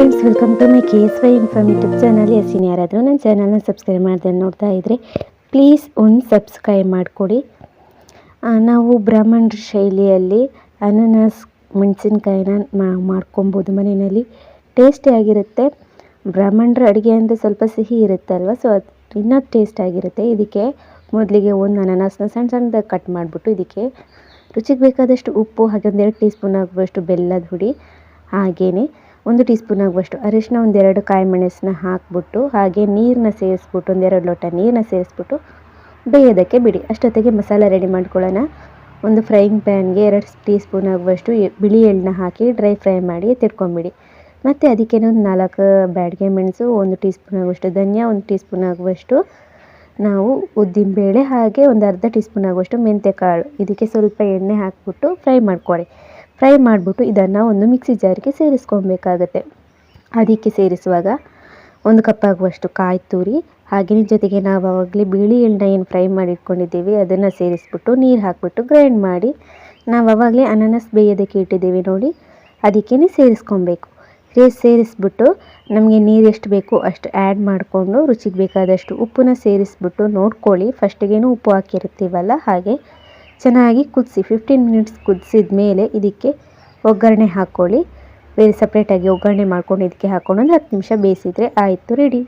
Friends welcome to my K S Y inform YouTube channel ಎಸ್ಸಿನ ಯಾರಾದರೂ ನನ್ನ ಚಾನಲ್ನ subscribe ಮಾಡ್ದೆ ನೋಡ್ತಾ ಇದ್ದರೆ ಪ್ಲೀಸ್ ಒಂದು ಸಬ್ಸ್ಕ್ರೈಬ್ ಮಾಡಿಕೊಡಿ. ನಾವು ಬ್ರಾಹ್ಮಣರ ಶೈಲಿಯಲ್ಲಿ ಅನಾನಸ್, ಮೆಣಸಿನ್ಕಾಯಿನ ಮಾಡ್ಕೊಬೋದು. ಮನೆಯಲ್ಲಿ ಟೇಸ್ಟಿಯಾಗಿರುತ್ತೆ ಬ್ರಾಹ್ಮಣರ ಅಡುಗೆ ಅಂದರೆ ಸ್ವಲ್ಪ ಸಿಹಿ ಇರುತ್ತೆ ಅಲ್ವಾ ಸೊ ಅದು ಇನ್ನೂ ಟೇಸ್ಟ್ ಆಗಿರುತ್ತೆ. ಇದಕ್ಕೆ ಮೊದಲಿಗೆ ಒಂದು ಅನಾನಸ್ನ ಸಣ್ಣ ಸಣ್ಣದಾಗಿ ಕಟ್ ಮಾಡಿಬಿಟ್ಟು ಇದಕ್ಕೆ ರುಚಿಗೆ ಬೇಕಾದಷ್ಟು ಉಪ್ಪು, ಹಾಗೆ ಒಂದೆರಡು ಟೀ ಸ್ಪೂನ್ ಆಗುವಷ್ಟು ಬೆಲ್ಲದ ಹುಡಿ ಹಾಗೆಯೇ ಒಂದು ಟೀ ಸ್ಪೂನ್ ಆಗುವಷ್ಟು ಅರಿಶಿನ ಒಂದೆರಡು ಕಾಯಿ ಮೆಣಸನ್ನ ಹಾಕ್ಬಿಟ್ಟು ಹಾಗೆ ನೀರನ್ನ ಸೇರಿಸ್ಬಿಟ್ಟು, ಒಂದೆರಡು ಲೋಟ ನೀರನ್ನ ಸೇರಿಸ್ಬಿಟ್ಟು ಬೇಯೋದಕ್ಕೆ ಬಿಡಿ. ಅಷ್ಟೊತ್ತಿಗೆ ಮಸಾಲೆ ರೆಡಿ ಮಾಡ್ಕೊಳ್ಳೋಣ. ಒಂದು ಫ್ರೈಯಿಂಗ್ ಪ್ಯಾನ್ಗೆ ಎರಡು ಟೀ ಸ್ಪೂನ್ ಆಗುವಷ್ಟು ಬಿಳಿ ಎಳ್ಳನ್ನ ಹಾಕಿ ಡ್ರೈ ಫ್ರೈ ಮಾಡಿ ತಿಟ್ಕೊಂಬಿಡಿ ಮತ್ತು ಅದಕ್ಕೇನೆ ಒಂದು ನಾಲ್ಕು ಬ್ಯಾಡಿಗೆ ಮೆಣಸು, ಒಂದು ಟೀ ಸ್ಪೂನ್ ಆಗುವಷ್ಟು ಧನಿಯಾ, ಒಂದು ಟೀ ಸ್ಪೂನ್ ಆಗುವಷ್ಟು ನಾವು ಉದ್ದಿನಬೇಳೆ ಹಾಗೆ ಒಂದು ಅರ್ಧ ಟೀ ಸ್ಪೂನ್ ಆಗುವಷ್ಟು ಮೆಂತ್ಯಕಾಳು ಇದಕ್ಕೆ ಸ್ವಲ್ಪ ಎಣ್ಣೆ ಹಾಕ್ಬಿಟ್ಟು ಫ್ರೈ ಮಾಡ್ಕೊಳ್ಳಿ. ಫ್ರೈ ಮಾಡಿಬಿಟ್ಟು ಇದನ್ನು ಒಂದು ಮಿಕ್ಸಿ ಜಾರಿಗೆ ಸೇರಿಸ್ಕೊಬೇಕಾಗತ್ತೆ. ಅದಕ್ಕೆ ಸೇರಿಸುವಾಗ ಒಂದು ಕಪ್ ಆಗುವಷ್ಟು ಕಾಯಿ ತುರಿ ಹಾಗೆಯೇ ಜೊತೆಗೆ ನಾವು ಆವಾಗಲೇ ಬಿಳಿ ಎಣ್ಣೆ ಏನು ಫ್ರೈ ಮಾಡಿ ಇಟ್ಕೊಂಡಿದ್ದೀವಿ ಅದನ್ನು ಸೇರಿಸ್ಬಿಟ್ಟು ನೀರು ಹಾಕಿಬಿಟ್ಟು ಗ್ರೈಂಡ್ ಮಾಡಿ, ನಾವು ಆವಾಗಲೇ ಅನಾನಸ್ ಬೇಯೋದಕ್ಕೆ ಇಟ್ಟಿದ್ದೀವಿ ನೋಡಿ ಅದಕ್ಕೇ ಸೇರಿಸ್ಕೊಬೇಕು. ರೇಸ್ ಸೇರಿಸ್ಬಿಟ್ಟು ನಮಗೆ ನೀರು ಎಷ್ಟು ಬೇಕು ಅಷ್ಟು ಆ್ಯಡ್ ಮಾಡಿಕೊಂಡು ರುಚಿಗೆ ಬೇಕಾದಷ್ಟು ಉಪ್ಪನ್ನ ಸೇರಿಸ್ಬಿಟ್ಟು ನೋಡ್ಕೊಳ್ಳಿ. ಫಸ್ಟಿಗೇನು ಉಪ್ಪು ಹಾಕಿರ್ತೀವಲ್ಲ ಹಾಗೆ ಚೆನ್ನಾಗಿ ಕುದಿಸಿ ಫಿಫ್ಟೀನ್ ಮಿನಿಟ್ಸ್ ಕುದಿಸಿದ ಮೇಲೆ ಇದಕ್ಕೆ ಒಗ್ಗರಣೆ ಹಾಕ್ಕೊಳ್ಳಿ. ಬೇರೆ ಸಪ್ರೇಟಾಗಿ ಒಗ್ಗರಣೆ ಮಾಡ್ಕೊಂಡು, ಇದಕ್ಕೆ ಹಾಕ್ಕೊಂಡು ಒಂದು ಹತ್ತು ನಿಮಿಷ ಬೇಯಿಸಿದರೆ ಆಯಿತು ರೆಡಿ